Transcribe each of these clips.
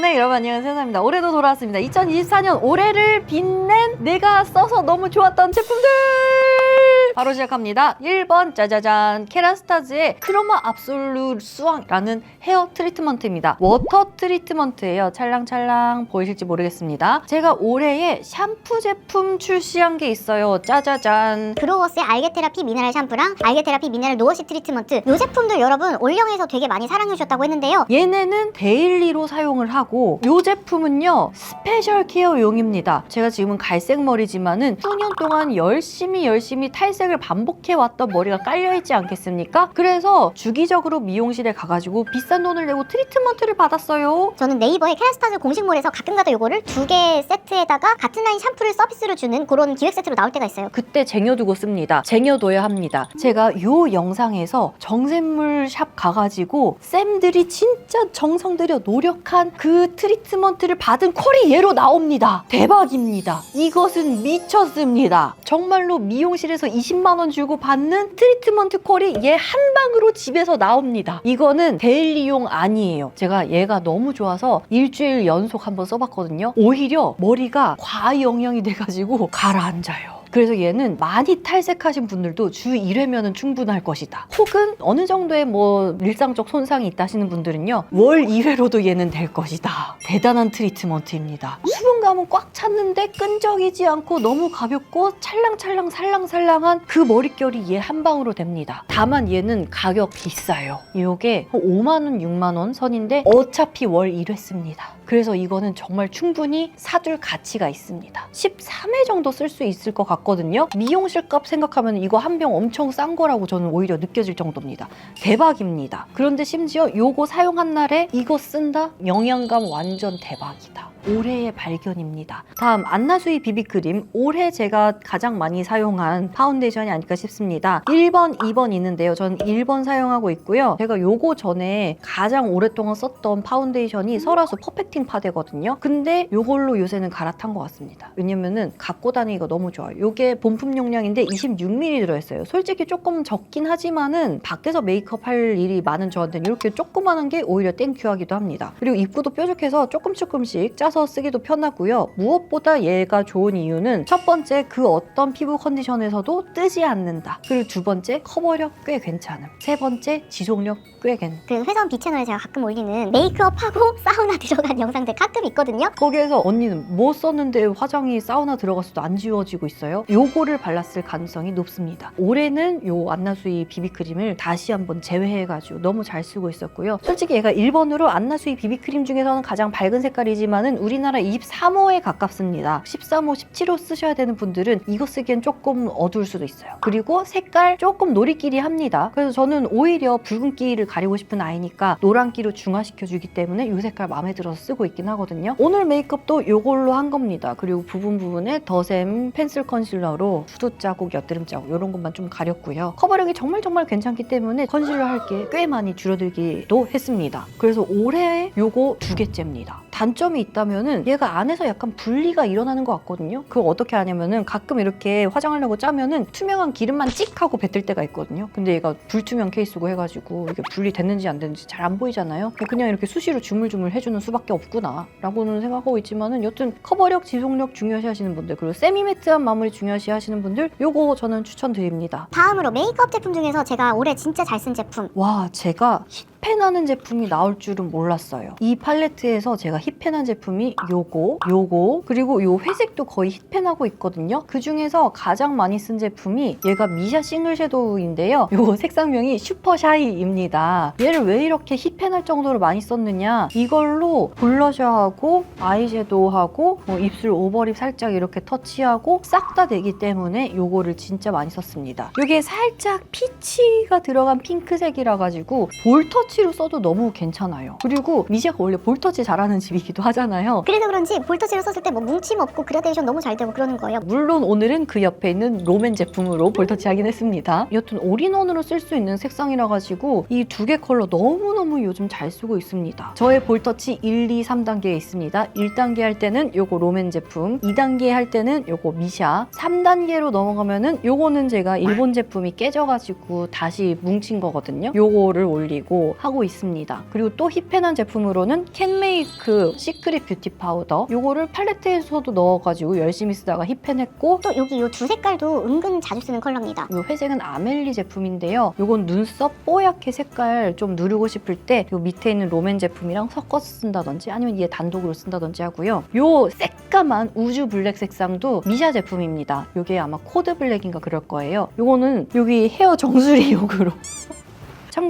네 여러분 안녕하세요. 세나입니다. 올해도 돌아왔습니다. 2024년 올해를 빛낸 내가 써서 너무 좋았던 제품들 바로 시작합니다. 1번 짜자잔. 케라스타즈의 크로마 압솔루 수왕이라는 헤어 트리트먼트입니다. 워터 트리트먼트예요. 찰랑찰랑 보이실지 모르겠습니다. 제가 올해에 샴푸 제품 출시한 게 있어요. 짜자잔. 그로워스의 알게 테라피 미네랄 샴푸랑 알게 테라피 미네랄 노워시 트리트먼트. 이 제품들 여러분 올영에서 되게 많이 사랑해 주셨다고 했는데요. 얘네는 데일리로 사용을 하고 이 제품은요 스페셜 케어용입니다. 제가 지금은 갈색 머리지만은 수년 동안 열심히 열심히 탈색 을 반복해 왔던 머리가 깔려 있지 않겠습니까 그래서 주기적으로 미용실에 가가지고 비싼 돈을 내고 트리트먼트를 받았어요 저는 네이버에 케라스타즈 공식몰에서 가끔가다 요거를 두 개 세트에다가 같은 라인 샴푸를 서비스로 주는 그런 기획 세트로 나올 때가 있어요 그때 쟁여두고 씁니다. 쟁여둬야 합니다. 제가 요 영상에서 정샘물 샵 가가지고 쌤들이 진짜 정성 들여 노력한 그 트리트먼트를 받은 콜이 얘로 나옵니다. 대박입니다. 이것은 미쳤습니다. 정말로 미용실에서 20만 원 주고 받는 트리트먼트 콜이 얘 한 방으로 집에서 나옵니다. 이거는 데일리용 아니에요. 제가 얘가 너무 좋아서 일주일 연속 한번 써봤거든요. 오히려 머리가 과영향이 돼가지고 가라앉아요. 그래서 얘는 많이 탈색하신 분들도 주 1회면은 충분할 것이다. 혹은 어느 정도의 뭐 일상적 손상이 있다 하시는 분들은요. 월 2회로도 얘는 될 것이다. 대단한 트리트먼트입니다. 수분감은 꽉 찼는데 끈적이지 않고 너무 가볍고 찰랑찰랑 살랑살랑한 그 머릿결이 얘 한 방으로 됩니다. 다만 얘는 가격 비싸요. 이게 5만 원, 6만 원 선인데 어차피 월 1회 씁니다. 그래서 이거는 정말 충분히 사둘 가치가 있습니다. 13회 정도 쓸 수 있을 것 같 거든요. 미용실 값 생각하면 이거 한 병 엄청 싼 거라고 저는 오히려 느껴질 정도입니다. 대박입니다. 그런데 심지어 요거 사용한 날에 이거 쓴다? 영양감 완전 대박이다. 올해의 발견입니다. 다음 안나수이 비비크림 올해 제가 가장 많이 사용한 파운데이션이 아닐까 싶습니다. 1번, 2번 있는데요. 전 1번 사용하고 있고요. 제가 요거 전에 가장 오랫동안 썼던 파운데이션이 설화수 퍼펙팅 파데거든요. 근데 요걸로 요새는 갈아탄 것 같습니다. 왜냐면은 갖고 다니기가 너무 좋아요. 요게 본품 용량인데 26ml 들어있어요. 솔직히 조금 적긴 하지만은 밖에서 메이크업 할 일이 많은 저한테는 이렇게 조그만한 게 오히려 땡큐하기도 합니다. 그리고 입구도 뾰족해서 조금 조금씩 짜서 쓰기도 편하고요. 무엇보다 얘가 좋은 이유는 첫 번째 그 어떤 피부 컨디션에서도 뜨지 않는다. 그리고 두 번째 커버력 꽤 괜찮음. 세 번째 지속력 꽤 괜. 그 회사원 B 채널에 제가 가끔 올리는 메이크업하고 사우나 들어간 영상들 가끔 있거든요 거기에서 언니는 뭐 썼는데 화장이 사우나 들어갔어도 안 지워지고 있어요? 요거를 발랐을 가능성이 높습니다. 올해는 요 안나수이 비비크림을 다시 한번 재회해가지고 너무 잘 쓰고 있었고요. 솔직히 얘가 1번으로 안나수이 비비크림 중에서는 가장 밝은 색깔이지만은 우리나라 23호에 가깝습니다. 13호, 17호 쓰셔야 되는 분들은 이거 쓰기엔 조금 어두울 수도 있어요. 그리고 색깔 조금 노리끼리 합니다. 그래서 저는 오히려 붉은기를 가리고 싶은 아이니까 노란기로 중화시켜주기 때문에 이 색깔 마음에 들어서 쓰고 있긴 하거든요. 오늘 메이크업도 이걸로 한 겁니다. 그리고 부분 부분에 더샘 펜슬 컨실러로 수도 자국, 여드름 자국 이런 것만 좀 가렸고요. 커버력이 정말 정말 괜찮기 때문에 컨실러 할 게 꽤 많이 줄어들기도 했습니다. 그래서 올해 요거 두 개째입니다. 단점이 있다면 은 얘가 안에서 약간 분리가 일어나는 것 같거든요. 그거 어떻게 하냐면은 가끔 이렇게 화장하려고 짜면은 투명한 기름만 찍 하고 뱉을 때가 있거든요. 근데 얘가 불투명 케이스고 해가지고 이게 분리됐는지 안 됐는지 잘 안 보이잖아요. 그냥 이렇게 수시로 주물주물 해주는 수밖에 없구나 라고는 생각하고 있지만은 여튼 커버력, 지속력 중요시 하시는 분들 그리고 세미매트한 마무리 중요시 하시는 분들 요거 저는 추천드립니다. 다음으로 메이크업 제품 중에서 제가 올해 진짜 잘 쓴 제품 와 제가 힙해 나는 제품이 나올 줄은 몰랐어요 이 팔레트에서 제가 힙해 난 제품이 요거 요거 그리고 요 회색도 거의 힙해나고 있거든요. 그 중에서 가장 많이 쓴 제품이 얘가 미샤 싱글 섀도우인데요. 요거 색상명이 슈퍼 샤이입니다. 얘를 왜 이렇게 힙해날 정도로 많이 썼느냐? 이걸로 블러셔하고 아이섀도우하고 뭐 입술 오버립 살짝 이렇게 터치하고 싹 다 되기 때문에 요거를 진짜 많이 썼습니다. 요게 살짝 피치가 들어간 핑크색이라 가지고 볼 터치로 써도 너무 괜찮아요. 그리고 미샤가 원래 볼 터치 잘하는 집이기도 하잖아요. 그래서 그런지 볼터치를 썼을 때 뭐 뭉침 없고 그라데이션 너무 잘 되고 그러는 거예요 물론 오늘은 그 옆에 있는 롬앤 제품으로 볼터치 하긴 했습니다. 여튼 올인원으로 쓸 수 있는 색상이라 가지고 이 두 개 컬러 너무너무 요즘 잘 쓰고 있습니다. 저의 볼터치 1, 2, 3단계에 있습니다. 1단계 할 때는 요거 롬앤 제품, 2단계 할 때는 요거 미샤, 3단계로 넘어가면은 요거는 제가 일본 제품이 깨져가지고 다시 뭉친 거거든요. 요거를 올리고 하고 있습니다. 그리고 또 힙해난 제품으로는 캔메이크 시크릿 뷰티 파우더 요거를 팔레트에서도 넣어가지고 열심히 쓰다가 힙해냈고 또 여기 이 두 색깔도 은근 자주 쓰는 컬러입니다. 요 회색은 아멜리 제품인데요. 요건 눈썹 뽀얗게 색깔 좀 누르고 싶을 때 요 밑에 있는 롬앤 제품이랑 섞어서 쓴다든지 아니면 얘 단독으로 쓴다든지 하고요. 요 새까만 우주 블랙 색상도 미샤 제품입니다. 요게 아마 코드 블랙인가 그럴 거예요. 요거는 여기 헤어 정수리 용으로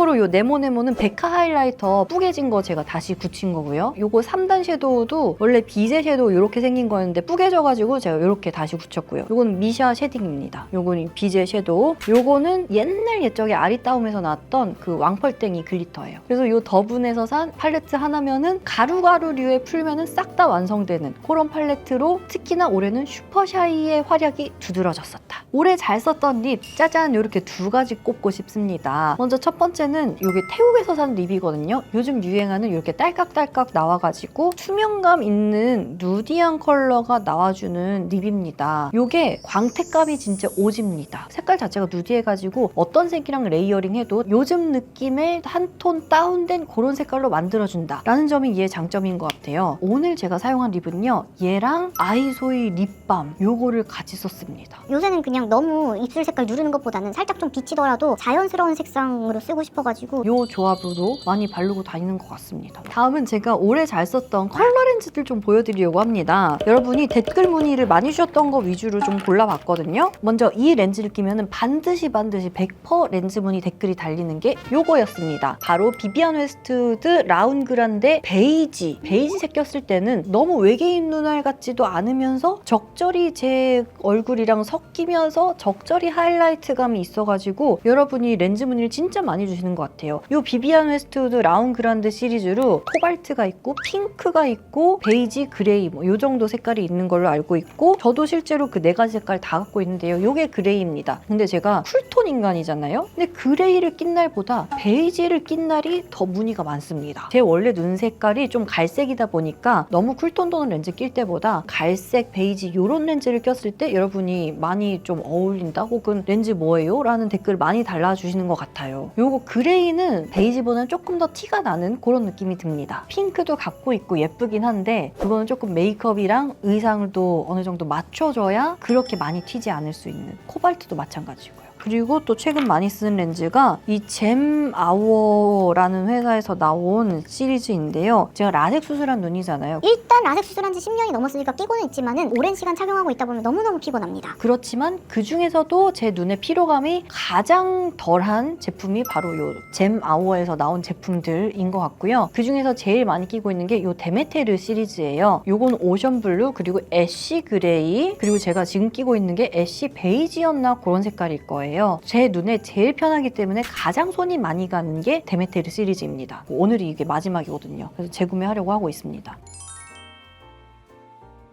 참고로 요 네모네모는 베카 하이라이터 뿌개진 거 제가 다시 붙인 거고요. 요거 3단 섀도우도 원래 비제 섀도우 이렇게 생긴 거였는데 뿌개져가지고 제가 이렇게 다시 붙였고요. 요거는 미샤 쉐딩입니다. 요거는 비제 섀도우. 요거는 옛날 옛적에 아리따움에서 나왔던 그 왕펄땡이 글리터예요. 그래서 요 더분에서 산 팔레트 하나면은 가루가루류에 풀면은 싹 다 완성되는 그런 팔레트로 특히나 올해는 슈퍼샤이의 활약이 두드러졌었다. 올해 잘 썼던 립 짜잔 이렇게 두 가지 꼽고 싶습니다. 먼저 첫 번째는 이게 태국에서 산 립이거든요. 요즘 유행하는 이렇게 딸깍딸깍 나와가지고 투명감 있는 누디한 컬러가 나와주는 립입니다. 이게 광택감이 진짜 오집니다. 색깔 자체가 누디해가지고 어떤 색이랑 레이어링 해도 요즘 느낌의 한 톤 다운된 그런 색깔로 만들어준다. 라는 점이 얘의 장점인 것 같아요. 오늘 제가 사용한 립은요. 얘랑 아이소이 립밤 요거를 같이 썼습니다. 요새는 그냥 너무 입술 색깔 누르는 것보다는 살짝 좀 비치더라도 자연스러운 색상으로 쓰고 싶어 가지고 요 조합으로 많이 바르고 다니는 것 같습니다. 다음은 제가 올해 잘 썼던 컬러 렌즈들 좀 보여드리려고 합니다. 여러분이 댓글 문의를 많이 주셨던 거 위주로 좀 골라봤거든요. 먼저 이 렌즈를 끼면은 반드시 반드시 100% 렌즈 문의 댓글이 달리는 게 요거였습니다. 바로 비비안 웨스트드 라운 그란데 베이지. 베이지색 꼈을 때는 너무 외계인 눈알 같지도 않으면서 적절히 제 얼굴이랑 섞이면서 적절히 하이라이트감이 있어가지고 여러분이 렌즈 문의를 진짜 많이 주 시는 것 같아요. 이 비비안 웨스트우드 라운 그란드 시리즈로 코발트가 있고 핑크가 있고 베이지, 그레이 뭐이 정도 색깔이 있는 걸로 알고 있고 저도 실제로 그 네 가지 색깔 다 갖고 있는데요. 이게 그레이입니다. 근데 제가 쿨톤 인간이잖아요. 근데 그레이를 낀 날보다 베이지를 낀 날이 더 무늬가 많습니다. 제 원래 눈 색깔이 좀 갈색이다 보니까 너무 쿨톤 도는 렌즈 낄 때보다 갈색, 베이지 이런 렌즈를 꼈을 때 여러분이 많이 좀 어울린다 혹은 렌즈 뭐예요? 라는 댓글 많이 달아주시는 것 같아요. 요거 그레이는 베이지보다는 조금 더 티가 나는 그런 느낌이 듭니다. 핑크도 갖고 있고 예쁘긴 한데 그거는 조금 메이크업이랑 의상을 또 어느 정도 맞춰줘야 그렇게 많이 튀지 않을 수 있는 코발트도 마찬가지고요. 그리고 또 최근 많이 쓰는 렌즈가 이 잼 아워라는 회사에서 나온 시리즈인데요. 제가 라섹 수술한 눈이잖아요. 일단 라섹 수술한 지 10년이 넘었으니까 끼고는 있지만은 오랜 시간 착용하고 있다 보면 너무너무 피곤합니다. 그렇지만 그 중에서도 제 눈의 피로감이 가장 덜한 제품이 바로 요잼 아워에서 나온 제품들인 것 같고요. 그 중에서 제일 많이 끼고 있는 게 요 데메테르 시리즈예요. 요건 오션 블루 그리고 애쉬 그레이 그리고 제가 지금 끼고 있는 게 애쉬 베이지였나 그런 색깔일 거예요. 제 눈에 제일 편하기 때문에 가장 손이 많이 가는 게 데메테르 시리즈입니다. 오늘이 이게 마지막이거든요. 그래서 재구매하려고 하고 있습니다.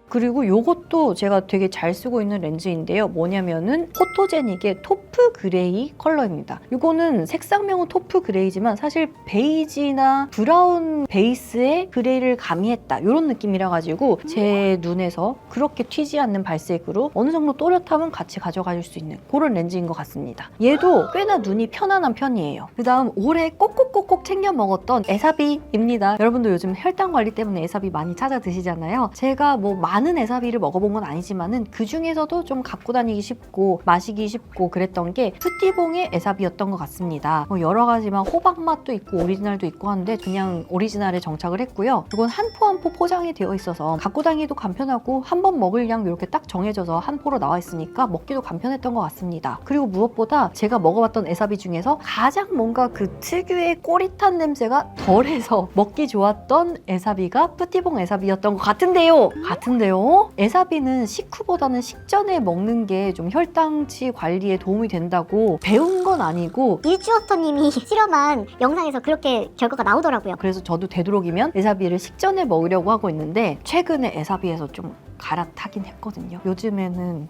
그리고 요것도 제가 되게 잘 쓰고 있는 렌즈인데요. 뭐냐면은 포토제닉의 토프 그레이 컬러입니다. 이거는 색상명은 토프 그레이지만 사실 베이지나 브라운 베이스의 그레이를 가미했다. 이런 느낌이라 가지고 제 눈에서 그렇게 튀지 않는 발색으로 어느 정도 또렷함은 같이 가져가실 수 있는 그런 렌즈인 것 같습니다. 얘도 꽤나 눈이 편안한 편이에요. 그 다음 올해 꼭꼭꼭꼭 챙겨 먹었던 에사비입니다. 여러분도 요즘 혈당 관리 때문에 에사비 많이 찾아 드시잖아요. 제가 뭐 많은 에사비를 먹어본 건 아니지만은 그 중에서도 좀 갖고 다니기 쉽고 마시기 쉽고 그랬던 게 푸띠봉의 에사비였던 것 같습니다. 뭐 여러 가지만 호박 맛도 있고 오리지널도 있고 한데 그냥 오리지널에 정착을 했고요. 이건 한 포 한 포 포장이 되어 있어서 갖고 다니기도 간편하고 한 번 먹을 양 이렇게 딱 정해져서 한 포로 나와 있으니까 먹기도 간편했던 것 같습니다. 그리고 무엇보다 제가 먹어봤던 에사비 중에서 가장 뭔가 그 특유의 꼬릿한 냄새가 덜해서 먹기 좋았던 에사비가 푸띠봉 에사비였던 것 같은데요. 같은데 요. 에사비는 식후보다는 식전에 먹는 게 좀 혈당치 관리에 도움이 된다고 배운 건 아니고 일주어터님이 실험한 영상에서 그렇게 결과가 나오더라고요. 그래서 저도 되도록이면 에사비를 식전에 먹으려고 하고 있는데 최근에 에사비에서 좀 갈아타긴 했거든요. 요즘에는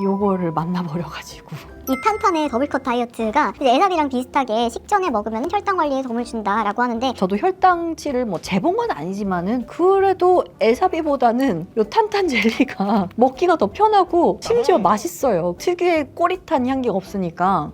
요거를 만나버려가지고. 이 탄탄의 더블컷 다이어트가 이제 에사비랑 비슷하게 식전에 먹으면 혈당 관리에 도움을 준다라고 하는데 저도 혈당치를 뭐 재본 건 아니지만은 그래도 에사비보다는 요 탄탄 젤리가 먹기가 더 편하고 심지어 맛있어요. 특유의 꼬릿한 향기가 없으니까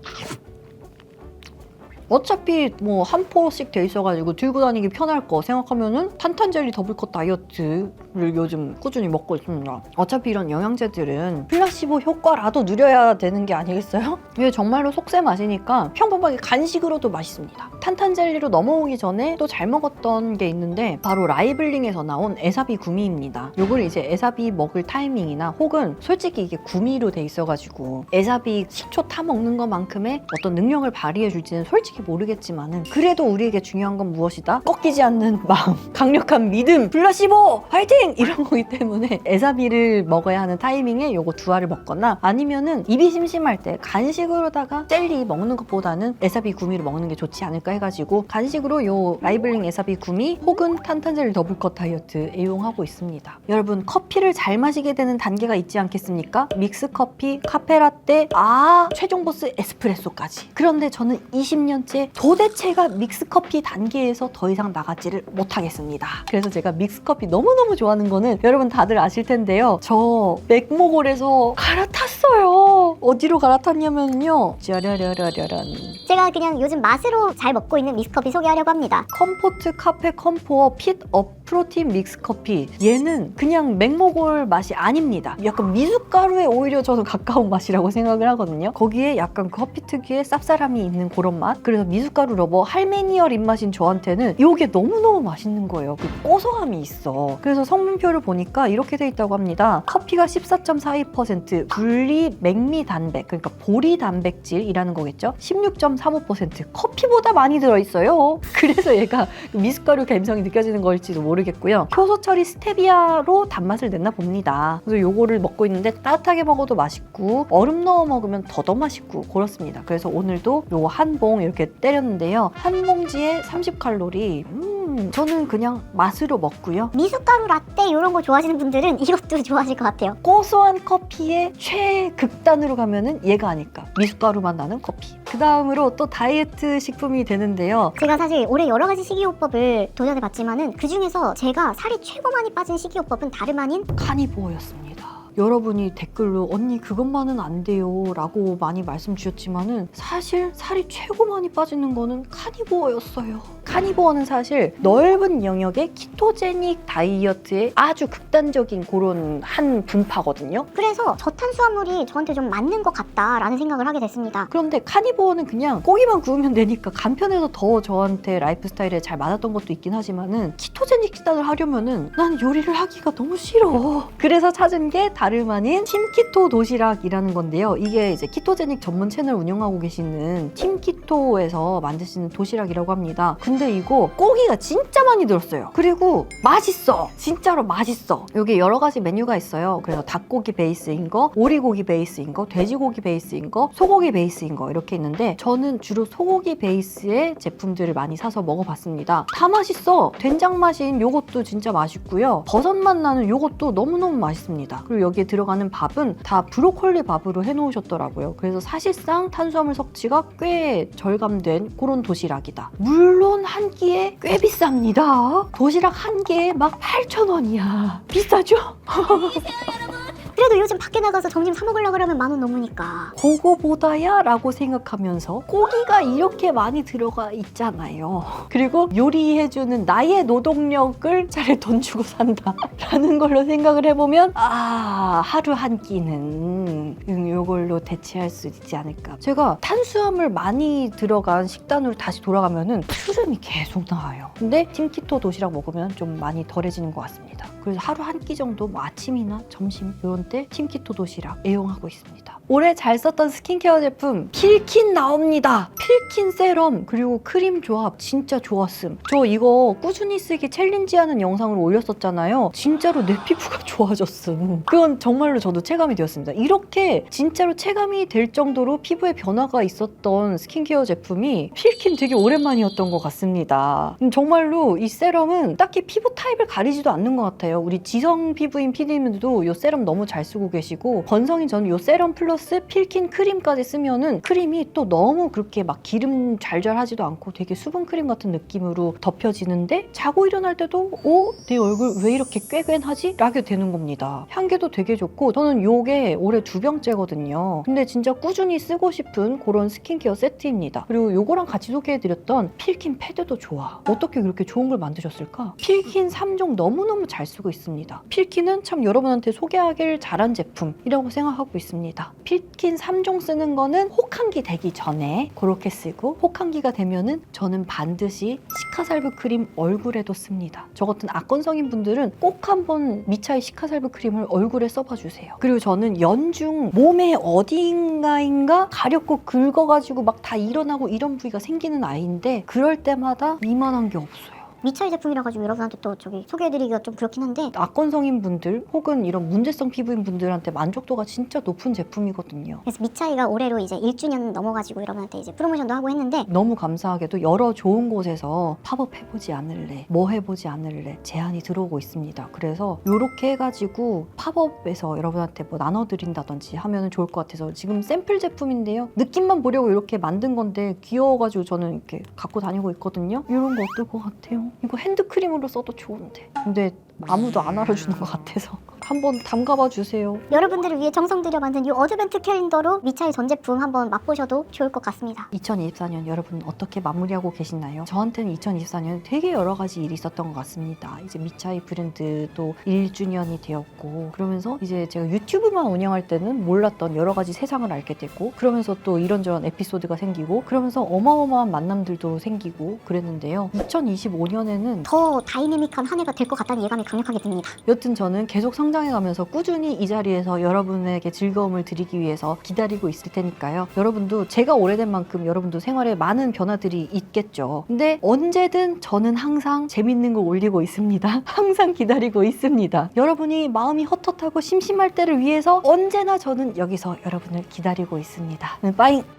어차피 뭐 한 포씩 돼 있어가지고 들고 다니기 편할 거 생각하면은 탄탄젤리 더블컷 다이어트를 요즘 꾸준히 먹고 있습니다. 어차피 이런 영양제들은 플라시보 효과라도 누려야 되는 게 아니겠어요? 이게 정말로 속세 맛이니까 평범하게 간식으로도 맛있습니다. 탄탄젤리로 넘어오기 전에 또 잘 먹었던 게 있는데 바로 라이블링에서 나온 에사비 구미입니다. 요걸 이제 에사비 먹을 타이밍이나 혹은 솔직히 이게 구미로 돼 있어가지고 에사비 식초 타 먹는 것만큼의 어떤 능력을 발휘해 줄지는 솔직히 모르겠지만은 그래도 우리에게 중요한 건 무엇이다? 꺾이지 않는 마음, 강력한 믿음, 플라시보 화이팅 이런 거기 때문에 에사비를 먹어야 하는 타이밍에 요거 두 알을 먹거나 아니면은 입이 심심할 때 간식으로다가 젤리 먹는 것보다는 에사비 구미를 먹는 게 좋지 않을까 해가지고 간식으로 요 라이블링 에사비 구미 혹은 탄탄젤리 더블컷 다이어트 애용하고 있습니다. 여러분 커피를 잘 마시게 되는 단계가 있지 않겠습니까? 믹스 커피, 카페라떼, 아 최종 보스 에스프레소까지. 그런데 저는 20년 째 도대체가 믹스 커피 단계에서 더 이상 나가지를 못하겠습니다. 그래서 제가 믹스 커피 너무너무 좋아하는 거는 여러분 다들 아실 텐데요. 저 맥모골에서 갈아탔어요. 어디로 갈아탔냐면요. 짜라라라라란. 제가 그냥 요즘 맛으로 잘 먹고 있는 믹스커피 소개하려고 합니다. 컴포트 카페 컴포어 핏업 프로틴 믹스 커피. 얘는 그냥 맥모골 맛이 아닙니다. 약간 미숫가루에 오히려 저는 가까운 맛이라고 생각을 하거든요. 거기에 약간 커피 특유의 쌉싸람이 있는 그런 맛. 그래서 미숫가루 러버 할메니얼 입맛인 저한테는 이게 너무너무 맛있는 거예요. 그 고소함이 있어. 그래서 성분표를 보니까 이렇게 돼 있다고 합니다. 커피가 14.42% 분리 맥미 단백 그러니까 보리 단백질이라는 거겠죠? 16.35% 커피보다 많이 들어있어요. 그래서 얘가 미숫가루 감성이 느껴지는 걸지도 모르겠 고요. 효소 처리 스테비아로 단맛을 냈나 봅니다. 그래서 요거를 먹고 있는데 따뜻하게 먹어도 맛있고 얼음 넣어 먹으면 더더 맛있고 그렇습니다. 그래서 오늘도 요 한 봉 이렇게 때렸는데요. 한 봉지에 30칼로리. 음, 저는 그냥 맛으로 먹고요. 미숫가루 라떼 이런 거 좋아하시는 분들은 이것도 좋아하실 것 같아요. 고소한 커피의 최극단으로 가면은 얘가 아닐까. 미숫가루만 나는 커피. 그 다음으로 또 다이어트 식품이 되는데요. 제가 사실 올해 여러 가지 식이요법을 도전해 봤지만은 그 중에서 제가 살이 최고 많이 빠진 식이요법은 다름 아닌 카니보어였습니다. 여러분이 댓글로 언니 그것만은 안 돼요 라고 많이 말씀 주셨지만은 사실 살이 최고 많이 빠지는 거는 카니보어였어요. 카니보어는 사실 넓은 영역의 키토제닉 다이어트의 아주 극단적인 그런 한 분파거든요. 그래서 저탄수화물이 저한테 좀 맞는 것 같다라는 생각을 하게 됐습니다. 그런데 카니보어는 그냥 고기만 구우면 되니까 간편해서 더 저한테 라이프 스타일에 잘 맞았던 것도 있긴 하지만은 키토제닉 식단을 하려면은 난 요리를 하기가 너무 싫어. 그래서 찾은 게 다름 아닌 팀키토 도시락이라는 건데요. 이게 이제 키토제닉 전문 채널 운영하고 계시는 팀키토에서 만드시는 도시락이라고 합니다. 근데 이거 고기가 진짜 많이 들었어요. 그리고 맛있어. 진짜로 맛있어. 여기 여러 가지 메뉴가 있어요. 그래서 닭고기 베이스인 거, 오리고기 베이스인 거, 돼지고기 베이스인 거, 소고기 베이스인 거 이렇게 있는데 저는 주로 소고기 베이스의 제품들을 많이 사서 먹어봤습니다. 다 맛있어. 된장 맛인 요것도 진짜 맛있고요. 버섯 맛 나는 요것도 너무너무 맛있습니다. 그리고 여기에 들어가는 밥은 다 브로콜리 밥으로 해놓으셨더라고요. 그래서 사실상 탄수화물 섭취가 꽤 절감된 그런 도시락이다. 물론 한 끼에 꽤 비쌉니다. 도시락 한 개에 막 8,000원이야. 비싸죠? 그래도 요즘 밖에 나가서 점심 사 먹으려고 그러면 만 원 넘으니까. 그거보다야 라고 생각하면서 고기가 이렇게 많이 들어가 있잖아요. 그리고 요리해주는 나의 노동력을 차라리 돈 주고 산다. 라는 걸로 생각을 해보면, 아, 하루 한 끼는 음, 요걸로 대체할 수 있지 않을까. 제가 탄수화물 많이 들어간 식단으로 다시 돌아가면은 트름이 계속 나와요. 근데 팀키토 도시락 먹으면 좀 많이 덜해지는 것 같습니다. 그래서 하루 한 끼 정도 뭐 아침이나 점심 이런 때 팀키토 도시락 애용하고 있습니다. 올해 잘 썼던 스킨케어 제품 필킨 나옵니다. 필킨 세럼 그리고 크림 조합 진짜 좋았음. 저 이거 꾸준히 쓰기 챌린지하는 영상을 올렸었잖아요. 진짜로 내 피부가 좋아졌음. 그건 정말로 저도 체감이 되었습니다. 이렇게 진짜로 체감이 될 정도로 피부에 변화가 있었던 스킨케어 제품이 필킨 되게 오랜만이었던 것 같습니다. 음, 정말로 이 세럼은 딱히 피부 타입을 가리지도 않는 것 같아요. 우리 지성 피부인 PD님들도 이 세럼 너무 잘 쓰고 계시고 건성이 저는 이 세럼 플러스 필킨 크림까지 쓰면은 크림이 또 너무 그렇게 막 기름 잘잘하지도 않고 되게 수분 크림 같은 느낌으로 덮여지는데 자고 일어날 때도 오? 내 얼굴 왜 이렇게 꾀꾀하지? 라게 되는 겁니다. 향기도 되게 좋고 저는 요게 올해 두 병째거든요. 근데 진짜 꾸준히 쓰고 싶은 그런 스킨케어 세트입니다. 그리고 요거랑 같이 소개해드렸던 필킨 패드도 좋아. 어떻게 그렇게 좋은 걸 만드셨을까? 필킨 3종 너무너무 잘 쓰고 있습니다. 필킨은 참 여러분한테 소개하길 잘한 제품이라고 생각하고 있습니다. 필킨 3종 쓰는 거는 혹한기 되기 전에 그렇게 쓰고 혹한기가 되면은 저는 반드시 시카살브 크림 얼굴에도 씁니다. 저 같은 악건성인 분들은 꼭 한번 미차이 시카살브 크림을 얼굴에 써봐 주세요. 그리고 저는 연중 몸의 어딘가인가 가렵고 긁어가지고 막 다 일어나고 이런 부위가 생기는 아이인데 그럴 때마다 이만한 게 없어요. 미차이 제품이라 가지고 여러분한테 또 저기 소개해드리기가 좀 그렇긴 한데 악건 성인 분들 혹은 이런 문제성 피부인 분들한테 만족도가 진짜 높은 제품이거든요. 그래서 미차이가 올해로 이제 1주년 넘어가지고 여러분한테 이제 프로모션도 하고 했는데 너무 감사하게도 여러 좋은 곳에서 팝업 해보지 않을래, 뭐 해보지 않을래 제안이 들어오고 있습니다. 그래서 이렇게 해가지고 팝업에서 여러분한테 뭐 나눠드린다든지 하면 좋을 것 같아서 지금 샘플 제품인데요. 느낌만 보려고 이렇게 만든 건데 귀여워가지고 저는 이렇게 갖고 다니고 있거든요. 이런 거 어떨 것 같아요? 이거 핸드크림으로 써도 좋은데. 근데 아무도 안 알아주는 것 같아서 한번 담가봐 주세요. 여러분들을 위해 정성 들여 만든 이 어드벤트 캘린더로 미차이 전 제품 한번 맛보셔도 좋을 것 같습니다. 2024년 여러분 어떻게 마무리하고 계시나요? 저한테는 2024년 되게 여러 가지 일이 있었던 것 같습니다. 이제 미차이 브랜드도 1주년이 되었고 그러면서 이제 제가 유튜브만 운영할 때는 몰랐던 여러 가지 세상을 알게 되고 그러면서 또 이런저런 에피소드가 생기고 그러면서 어마어마한 만남들도 생기고 그랬는데요. 2025년에는 더 다이내믹한 한 해가 될 것 같다는 예감이 강력하게 듭니다. 여튼 저는 계속 성장해가면서 꾸준히 이 자리에서 여러분에게 즐거움을 드리기 위해서 기다리고 있을 테니까요. 여러분도 제가 오래된 만큼 여러분도 생활에 많은 변화들이 있겠죠. 근데 언제든 저는 항상 재밌는 거 올리고 있습니다. 항상 기다리고 있습니다. 여러분이 마음이 헛헛하고 심심할 때를 위해서 언제나 저는 여기서 여러분을 기다리고 있습니다. 빠잉!